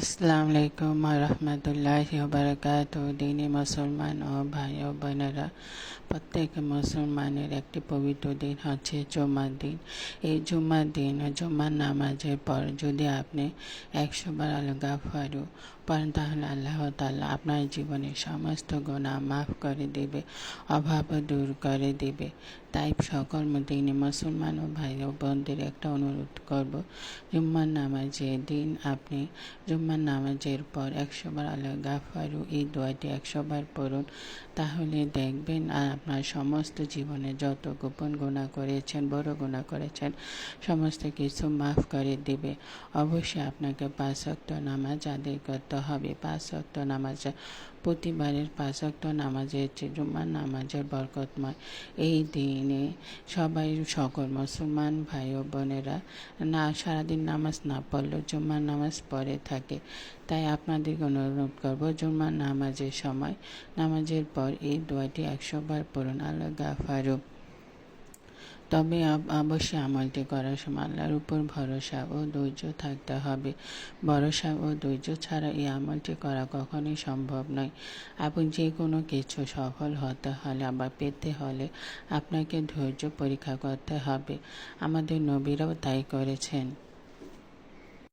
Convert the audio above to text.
আসসালামু আলাইকুম রহমতুল্লাহ বারকাত দিনী মুসলমান ও ভাই ও বোনেরা প্রত্যেক মুসলমানের একটি পবিত্র দিন হচ্ছে জুমার দিন। এই জুমার দিন জুমার নামাজের পর যদি আপনি একশো বার আল গাফারু পড়েন, তাহলে আল্লাহ তাল্লাহ আপনার জীবনের সমস্ত গুণা মাফ করে দেবে, অভাব দূর করে দেবে। তাই সকল দিনে মুসলমান ও ভাই ও বোনদের একটা অনুরোধ করব জুম্মার নামাজের দিন আপনি জুম্মার নামাজের পর একশো বার আল্লাহ গাফারু, এই দোয়াটি একশো বার পড়ুন। তাহলে দেখবেন আর আপনার সমস্ত জীবনে যত গোপন গুণা করেছেন, বড় গুণা করেছেন, সমস্ত কিছু মাফ করে দেবে। অবশ্যই আপনাকে পাঁচ ওয়াক্ত নামাজ আদায় করতে হবে। পাঁচ ওয়াক্ত নামাজ, প্রতিবারের পাঁচ ওয়াক্ত নামাজের চেয়ে জুম্মার নামাজের বরকতময়। এই দিনে সবাই, সকল মুসলমান ভাই ও বোনেরা না, সারাদিন নামাজ না পড়লেও জুম্মার নামাজ পড়ে থাকে। তাই আপনাদেরকে অনুরোধ করব জুম্মার নামাজের সময়, নামাজের পর এই দোয়াটি একশো বার পড়ুন। আল্লাহ গাফারু তবে অবশ্যই আমলটি করার সময় আল্লাহর উপর ভরসা ও ধৈর্য থাকতে হবে। ভরসা ও ধৈর্য ছাড়া এই আমলটি করা কখনোই সম্ভব নয়। এবং যে কোনো কিছু সফল হতে হলে বা পেতে হলে আপনাকে ধৈর্য পরীক্ষা করতে হবে। আমাদের নবীরাও তাই করেছেন।